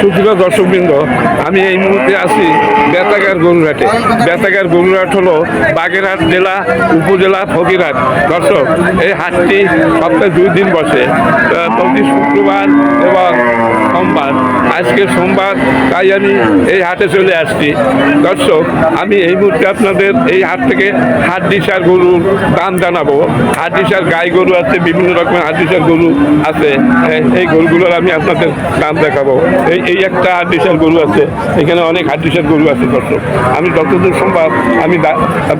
সুপ্রিয় দর্শকবৃন্দ, আমি এই মুহূর্তে আছি বেতাগার গরুরহাটে। বেতাগার গরুরহাট হলো বাগেরহাট জেলা, উপজেলা, ফকিরহাট। দর্শক, এই হাটটি সপ্তাহে দুই দিন বসে। প্রতি শুক্রবার এবং সোমবার। আজকে সোমবার, তাই আমি এই হাটে চলে আসছি। দর্শক, আমি এই মুহূর্তে আপনাদের এই হাট থেকে দিশার গরুর দাম জানাব। দিশার গাই গরু আছে, বিভিন্ন রকমের দিশার গরু আছে। এই গরুগুলোর আমি আপনাদের দাম দেখাবো। এই এই একটা দিশার গরু আছে। এখানে অনেক হাট গরু আছে দর্শক। আমি যতদূর সম্ভব আমি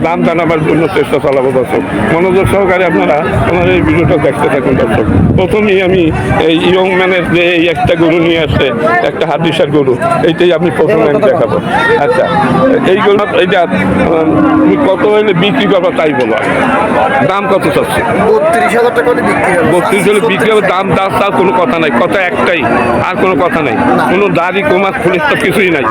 দাম জানাবার জন্য চেষ্টা চালাবো দর্শক। মনোযোগ সহকারে আপনারা আমার এই ভিডিওটা দেখতে থাকুন দর্শক। প্রথমেই আমি এই ইয়ং ম্যানের যে এই একটা গরু নিয়ে আসছে একটা হাত গরু এইটাই আমি প্রথমে আমি দেখাবো। আচ্ছা এই গরু এইটা কত হলে বিক্রি করব তাই বলো? দাম কত চাচ্ছে? বত্রিশ হাজার টাকা বিক্রি বত্রিশ হলে বিক্রি হবে দাম দাস তার কোনো কথা নাই। কথা একটাই আর কোনো কথা নাই। কোনো দাড়ি কমার পুলিশ তো কিছুই নাই।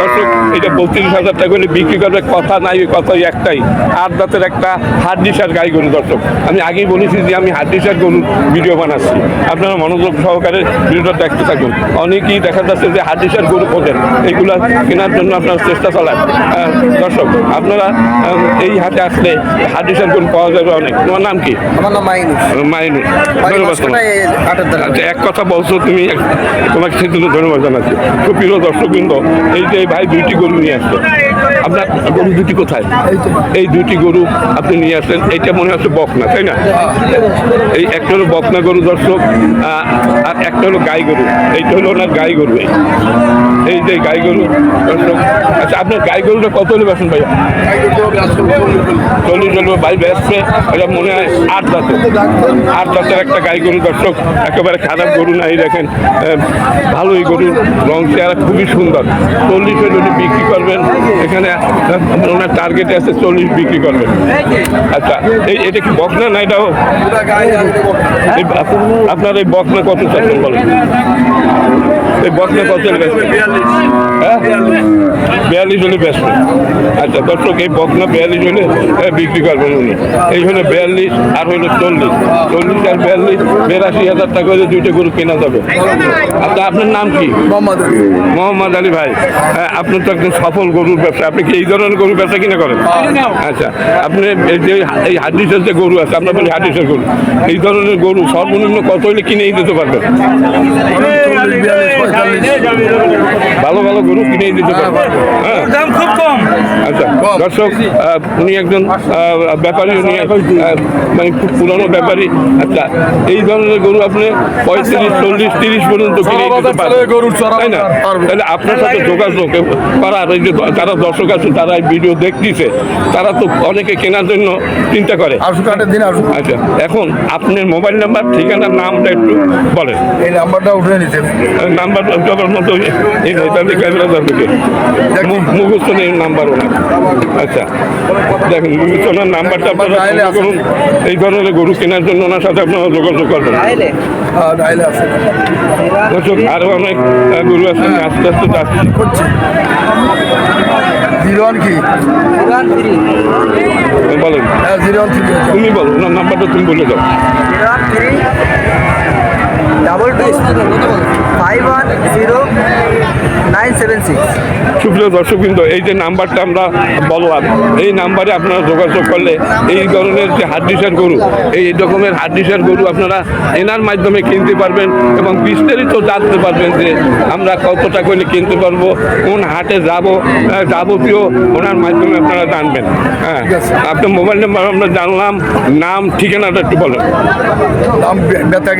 দর্শক এটা বত্রিশ হাজার টাকা হলে বিক্রি করবে কথা নাই ওই কথাই একটাই। আট দাঁতের একটা হাট ডিসার গাই গরু দর্শক। আমি আগেই বলেছি যে আমি হাট ডিসার গরু ভিডিও বানাচ্ছি। আপনারা মনোযোগ সহকারে ভিডিওটা দেখতে থাকুন। অনেকেই দেখা যাচ্ছে যে হাট ডিসার গরু খোঁজেন। এইগুলা কেনার জন্য আপনারা চেষ্টা চালান। দর্শক আপনারা এই হাটে আসলে হাট ডিসার গরু পাওয়া যাবে অনেক। তোমার নাম কি? আমার নাম মাইনু দ্বারা আচ্ছা এক কথা বলছো তুমি। তোমাকে সেজন্য ধন্যবাদ জানাচ্ছি সুপ্রিয় দর্শকবৃন্দ এই যে ভাই দুইটি গরু নিয়ে আসছে। আপনার গরু দুটি কোথায়? এই দুটি গরু আপনি নিয়ে আসছেন এইটা মনে হচ্ছে বকনা, তাই না? এই একটা হলো বকনা গরু দর্শক আর একটা হলো গাই গরু, এইটা হলো ওনার গাই গরু, এই। যে গাই গরু দর্শক আচ্ছা আপনার গাই গরুটা কত হলে বেসন ভাইয়া? চল্লিশ হলো ভাই বেসছে এটা মনে হয় আট দাঁতের। আট দাঁতের একটা গাই গরু দর্শক, একেবারে খারাপ গরু নাই, দেখেন ভালোই গরু। রং চেহারা খুবই সুন্দর। চল্লিশ উনি বিক্রি করবেন। এখানে ওনার টার্গেটে আছে চল্লিশ বিক্রি করবেন। আচ্ছা এই এটা কি বকনা না এটাও? আপনার এই বকনা কত চাচ্ছেন বলেন? এই বকনা কত? হ্যাঁ? বিয়াল্লিশ হলে বেচবেন আচ্ছা দর্শক এই বকনা বিয়াল্লিশ হলে বিক্রি করবেন উনি। এই হলো বিয়াল্লিশ আর হলো চল্লিশ। চল্লিশ আর বিয়াল্লিশ বিরাশি হাজার টাকা হলে দুইটা গরু কেনা যাবে। আচ্ছা আপনার নাম কি? মোহাম্মদ আলী। মোহাম্মদ আলী ভাই। হ্যাঁ, আপনি তো একজন সফল গরুর ব্যবসা আপনি কি এই ধরনের গরুর ব্যবসা কিনে করেন? আচ্ছা আপনি এই যে এই হাডিসের যে গরু আছে আপনার বলি হাডিসের গরু। এই ধরনের গরু সর্বনিম্ন কত হলে কিনেই দিতে পারবেন। ভালো ভালো গরু কিনে দিতে পারবেন হ্যাঁ দাম খুব কম। আচ্ছা দর্শক উনি একজন ব্যাপারী উনি আহ, মানে খুব পুরনো ব্যাপারী। আচ্ছা এই ধরনের গরু আপনি পঁয়ত্রিশ চল্লিশ তিরিশ পর্যন্ত কিনে দিতে পারবেন। গরুর তাই না? তাহলে আপনার সাথে যোগাযোগ করার এই যে যারা দর্শক আছে তারা এই ভিডিও দেখতেছে তারা তো অনেকে কেনার জন্য চিন্তা করে। দিন আচ্ছা এখন আপনার মোবাইল নাম্বার ঠিকানার নামটা একটু বলেন। এই নাম্বারটা উঠে নিতে। নাম্বার দেওয়ার মতো এই ক্যামেরা দরকার মুখস্থ নাম্বার ওনার। আচ্ছা। দেখেন মুখস্থ ওনার নাম্বারটা আপনারা করুন। এই ধরনের গরু কেনার জন্য ওনার সাথে আপনারা যোগাযোগ করবেন। হ্যাঁ, দর্শক আরও অনেক গরু আছে আস্তে আস্তে যাচ্ছি। জিরো ওয়ান কি? বলেন। হ্যাঁ জিরো ওয়ান থ্রি তুমি বলো ওনার নাম্বারটা তুমি বলে দাও। Double two. Zero nine seven six এই যে নাম্বারটা আমরা বললাম এই নাম্বারে আপনারা যোগাযোগ করলে এই ধরনের যে হাড্ডিসার গরু এই রকমের হাড্ডিসার গরু আপনারা এনার মাধ্যমে কিনতে পারবেন এবং বিস্তারিত জানতে পারবেন যে আমরা কত টাকা হলে কিনতে পারব কোন হাটে যাব যাবতীয় ওনার মাধ্যমে আপনারা জানবেন। হ্যাঁ আপনার মোবাইল নাম্বার আমরা জানলাম নাম ঠিকানাটা একটু বলেন। বেতা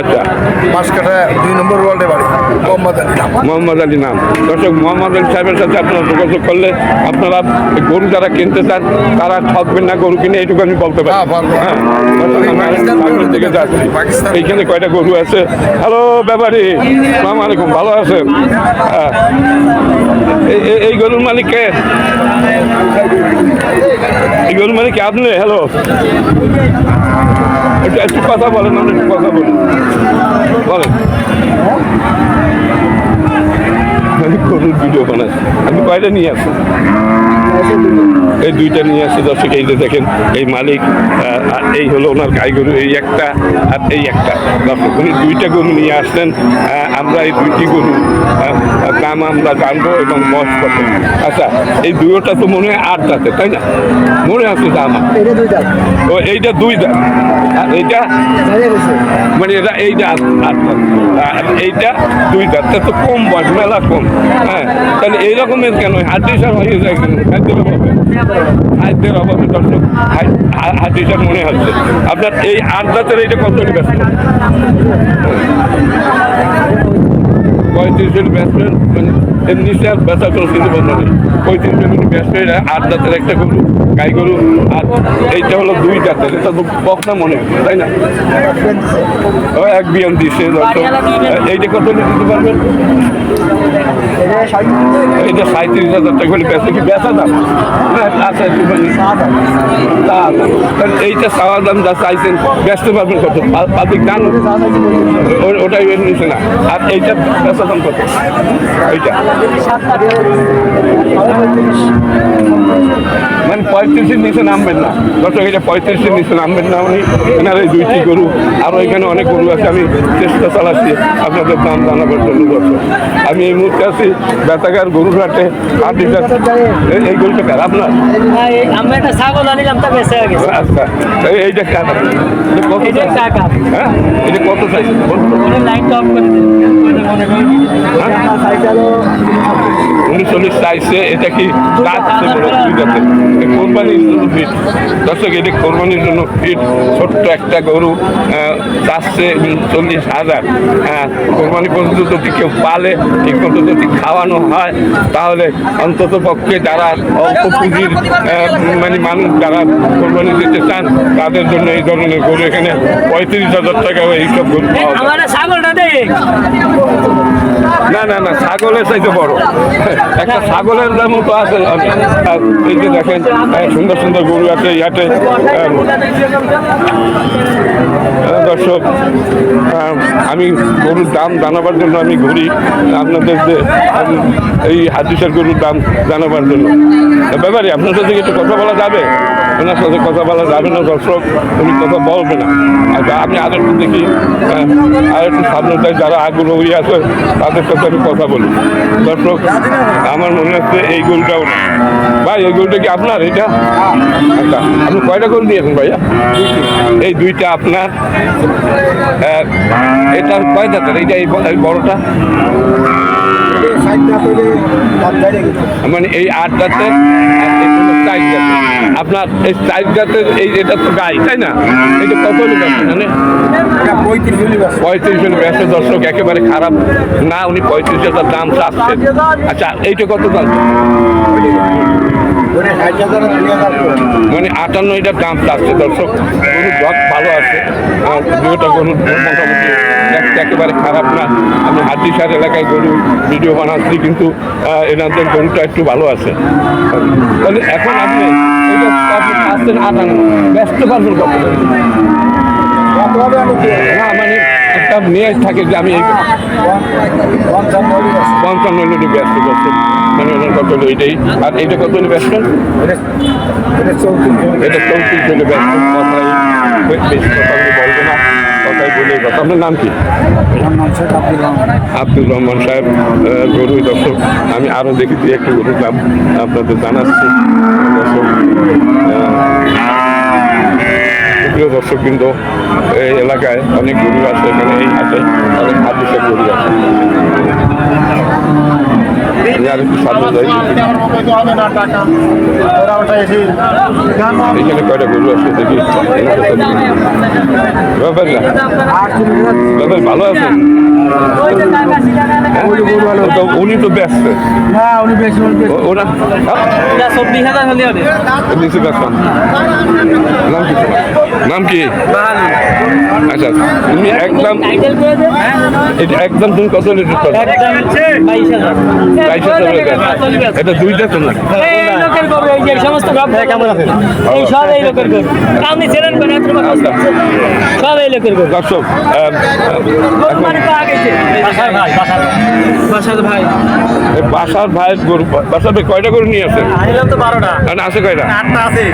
আচ্ছা। মাস কাটা দুই নম্বর ওয়ার্ল্ডে বাড়ি মোহাম্মদ নাম মোহাম্মদ আলী নাম। দর্শক মোহাম্মদ আলী সাহেবের সাথে আপনারা যোগাযোগ করলে আপনারা গরু যারা কিনতে চান তারা ঠকবেন না গরু কিনে এইটুকু আমি বলতে পারি। হ্যাঁ, দিকে যাচ্ছি। এইখানে কয়টা গরু আছে? হ্যালো ব্যাপারি। সালাম আলাইকুম ভালো আছেন? হ্যাঁ। এই- গরুর মালিক কে? এই গরুর মালিক কে আপনি? হ্যালো একটু একটু কথা বলেন আমরা একটু কথা বলেন বলেন। আমি গরুর ভিডিও বানাচ্ছি। আমি কয়টা নিয়ে আসেন এই দুইটা নিয়ে আসছে দর্শক এই যে দেখেন এই মালিক এই হলো ওনার গাই গরু এই একটা আর এই একটা। দর্শক উনি দুইটা গরু নিয়ে আসছেন আহ, আমরা এই দুইটি গরু দাম আমরা জানব এবং বস কত আচ্ছা এই দুইটা তো মনে হয় আট দাঁতে তাই না? মনে আছে দাম দাম ও এইটা দুই দাঁত আর এইটা? মানে এটা এইটা আট দাঁত এইটা দুই দাঁত তো কম বয়স মেলা কম। হ্যাঁ তাহলে এইরকমের কেন হাড্ডিসার হয়ে যায় কেন? খাদ্যের অভাবে খাদ্যের অভাবে দর্শক হাড্ডিসার মনে হচ্ছে। আপনার এই আট দাঁতের এইটা কত ব্যস্ত পঁয়ত্রিশের ব্যাটসম্যান মানে এমনি স্যার ব্যথা কোনো কিন্তু বন্ধ নেই পঁয়ত্রিশের মিনিট ব্যাটসম্যান আট দাঁতের একটা গরু গাই গরু আর এইটা হলো দুই দাঁতের এটা তো বকনা মনে হয়, তাই না? ও এক দিচ্ছে দর্শক এইটা কত দিতে পারবেন? এটা সাঁত্রিশ হাজার টাকা করে বেচা কি বেচা দাম না আচ্ছা একটু মানে তা এইটা চাওয়ার দাম যা চাইছেন বেচতে পারবেন কত? পা- পাতিক দাম ওটাই নিচ্ছে না আর এইটা বেচা দাম কত? এইটা। মানে পঁয়ত্রিশের নিচে নামবেন না। দর্শক এটা পঁয়ত্রিশের নিচে নামবেন না উনি এনার এই দুইটি গরু আরও এখানে অনেক গরু আছে আমি চেষ্টা চালাচ্ছি আপনাদের দাম জানাবার জন্য দর্শক। আমি এই মুহূর্তে আছি বেতাগার গরুর হাটে আট লিটার এই- এই গরুটা কার? আপনার? আচ্ছা এই- এইটা কার কত হ্যাঁ এটা কত বলুন এটা কি কোরবানির জন্য এটা কোরবানির জন্য ফিট ছোট্ট একটা গরু হাজার। হ্যাঁ কোরবানি পর্যন্ত যদি কেউ পালে যদি খাওয়ানো হয়, তাহলে অন্তত পক্ষে যারা অল্প পুঁজির মানে মানুষ যারা কোরবানি দিতে চান, তাদের জন্য এই ধরনের গরু এখানে পঁয়ত্রিশ হাজার টাকা এইসব গরু পাওয়া যায়। না না না ছাগলের চাইতে বড়। একটা ছাগলের দাম তো আছে এই যে দেখেন সুন্দর সুন্দর গরু আছে ইয়াতে। আহ, দর্শক আমি গরুর দাম জানাবার জন্য আমি ঘুরি। আপনাদের যে এই হাদিসের গরুর দাম জানাবার জন্য। ব্যাপারে আপনার সাথে একটু কথা বলা যাবে? ওনার সাথে কথা বলা যাবে না দর্শক উনি কথা বলবে না। আচ্ছা আমি আর একটু দেখি আহ, আর একটু সামনে যারা আগ্রহী আছে তাদের সাথে আমি কথা বলি। দর্শক আমার মনে হচ্ছে এই গরুটাও না। ভাই এই গরুটা কি আপনার? এটা? আচ্ছা আপনি কয়টা গরু দিয়েছেন ভাইয়া? এই দুইটা আপনার। এটা এটার কয় দাঁতের? এইটা এই বড়টা? মানে এই আট দাঁতের আর এই হলো চার দাঁতের আপনার এই চার দাঁতের এই এটা তো গাই তাই না? এটা কত মানে পঁয়ত্রিশ জন ব্যস্ত দর্শক একেবারে খারাপ। না উনি পঁয়ত্রিশ হাজার দাম চাচ্ছেন আচ্ছা এইটা কত দাম? মানে আটান্ন এটার দাম চাচ্ছে দর্শক। গরুর ভালো আছে। দুটো গরুর মোটামুটি দেখতে একেবারে খারাপ না। আমি হাতিসার এলাকায় গরু ভিডিও বানাচ্ছি কিন্তু এনাদের গরুটা একটু ভালো আছে। তাহলে এখন আপনি আপনি চাচ্ছেন ব্যস্ত পারবেন না মানে একটা মেয়ে থাকে যে আমি এই পঞ্চান্ন হলে ব্যস্ত করছেন। মানে ওনার কত হলো এইটাই আর এইটা কত হলে ব্যস্ত? এটা চৌত্রিশ হলে ব্যস্ত। কথাই বেশি কথা কথাই আছে। আপনার নাম কি? আব্দুর রহমান। সাহেব গরু দর্শক। আমি আরও দেখি একটু দাম আপনাদের জানাচ্ছি। দর্শক দর্শক কিন্তু এই এলাকায় অনেক গরু আছে, এখানে এই অনেক হাতিসের কয়টা গরু আছে ব্যাপার ভালো আছে তো উনি তো ব্যস্ত। ও- ওরা হ্যাঁ? চব্বিশ হাজার হলে হবে। ব্যস্ত। নাম কি নাম কি? আচ্ছা তুমি একদম করে এটা একদম তুমি কত লিটার করো বাইশ হাজার। এটা দুইটা তো না? লোকের গরু এই যে সমস্ত কেমন আছে এই সব এই লোকের আপনি বড় আচ্ছা। সব এই লোকের দর্শক বাসার ভাই। বাসার ভাই গরু বাসার ভাই কয়টা গরু নিয়ে আসে আসে তো বারোটা। আছে কয়টা? আটটা আছে।